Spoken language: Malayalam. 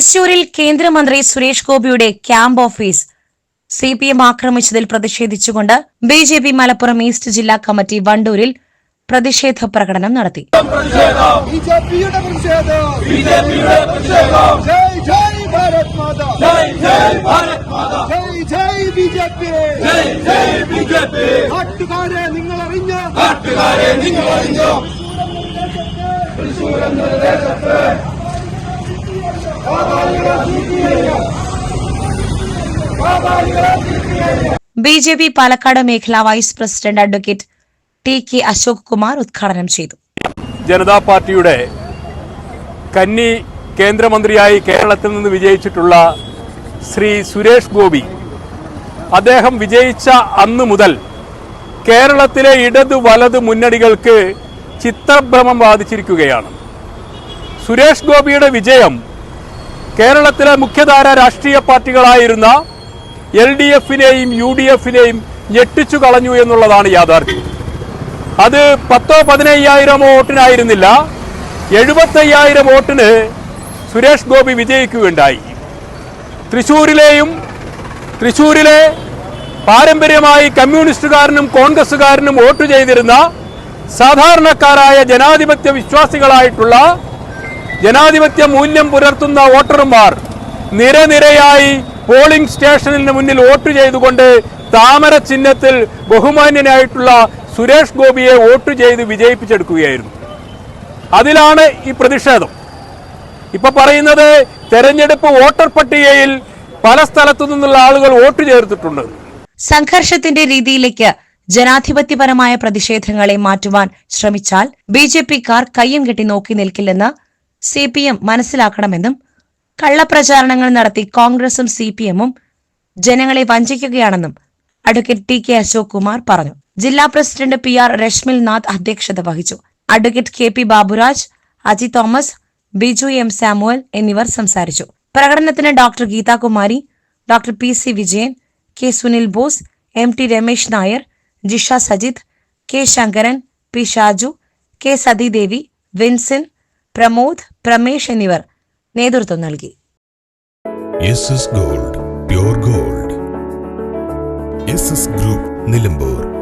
തൃശൂരിൽ കേന്ദ്രമന്ത്രി സുരേഷ് ഗോപിയുടെ camp office. C P M ആക്രമിച്ചതിൽ പ്രതിഷേധിച്ചുകൊണ്ട് B J P Malappuram east ജില്ലാ കമ്മിറ്റി വണ്ടൂരിൽ പ്രതിഷേധ പ്രകടനം നടത്തി. ബിജെപിയുടെ പ്രതിഷേധം. ബിജെപിയുടെ പ്രതിഷേധം. ജയ് ജയ് ഭാരത് ജയ് ജയ് ഭാരത് ജയ് ജയ് ബിജെപി. ജയ് ജയ് ബിജെപി. നാട്ടുകാരെ നിങ്ങൾ അറിഞ്ഞോ നിങ്ങൾ അറിഞ്ഞോ ബി ജെ പി പാലക്കാട് മേഖലാ vice president advocate T K Ashok Kumar ഉദ്ഘാടനം ചെയ്തു. ജനതാ പാർട്ടിയുടെ കന്നി കേന്ദ്രമന്ത്രിയായി കേരളത്തിൽ നിന്ന് വിജയിച്ചിട്ടുള്ള ശ്രീ സുരേഷ് ഗോപി അദ്ദേഹം വിജയിച്ച അന്ന് മുതൽ കേരളത്തിലെ ഇടതു വലത് മുന്നണികൾക്ക് ചിത്രഭ്രമം ബാധിച്ചിരിക്കുകയാണ്. സുരേഷ് ഗോപിയുടെ വിജയം കേരളത്തിലെ മുഖ്യധാര രാഷ്ട്രീയ പാർട്ടികളായിരുന്ന എൽ ഡി എഫിനെയും യു ഡി എഫിനെയും ഞെട്ടിച്ചു കളഞ്ഞു എന്നുള്ളതാണ് യാഥാർത്ഥ്യം. അത് പത്തോ പതിനയ്യായിരം വോട്ടിനായിരുന്നില്ല എഴുപത്തയ്യായിരം വോട്ടിന് സുരേഷ് ഗോപി വിജയിക്കുകയുണ്ടായി. തൃശൂരിലെയും തൃശ്ശൂരിലെ പാരമ്പര്യമായി കമ്മ്യൂണിസ്റ്റുകാരനും കോൺഗ്രസ്സുകാരനും വോട്ട് ചെയ്തിരുന്ന സാധാരണക്കാരായ ജനാധിപത്യ വിശ്വാസികളായിട്ടുള്ള ജനാധിപത്യ മൂല്യം പുലർത്തുന്ന വോട്ടർമാർ നിരനിരയായി പോളിംഗ് സ്റ്റേഷനിന് മുന്നിൽ വോട്ട് ചെയ്തുകൊണ്ട് താമര ചിഹ്നത്തിൽ ബഹുമാന്യനായിട്ടുള്ള സുരേഷ് ഗോപിയെ വോട്ട് ചെയ്ത് വിജയിപ്പിച്ചെടുക്കുകയായിരുന്നു. അതിലാണ് ഈ പ്രതിഷേധം. ഇപ്പൊ പറയുന്നത് തെരഞ്ഞെടുപ്പ് വോട്ടർ പട്ടികയിൽ പല സ്ഥലത്തു നിന്നുള്ള ആളുകൾ വോട്ട് ചേർത്തിട്ടുണ്ട്. സംഘർഷത്തിന്റെ രീതിയിലേക്ക് ജനാധിപത്യപരമായ പ്രതിഷേധങ്ങളെ മാറ്റുവാൻ ശ്രമിച്ചാൽ ബി ജെ പിക്കാർ കയ്യും കെട്ടി നോക്കി നിൽക്കില്ലെന്ന് സി പി എം മനസ്സിലാക്കണമെന്നും കള്ളപ്രചാരണങ്ങൾ നടത്തി കോൺഗ്രസും സി പി എമ്മും ജനങ്ങളെ വഞ്ചിക്കുകയാണെന്നും advocate T K Ashok Kumar പറഞ്ഞു. ജില്ലാ president P R Rashmil Nath അധ്യക്ഷത വഹിച്ചു. Advocate K P Baburaj Aji Thomas Biju M Samuel എന്നിവർ സംസാരിച്ചു. പ്രകടനത്തിന് doctor Geethakumari doctor P C Vijayan K Sunil Bose M T Ramesh Nair Jisha Sajith K Sankaran P Shaju K Sathidevi Vinson Pramod Pramesh എന്നിവർ നേതൃത്വം നൽകി. Gold gold. ഗ്രൂപ്പ് നിലമ്പൂർ.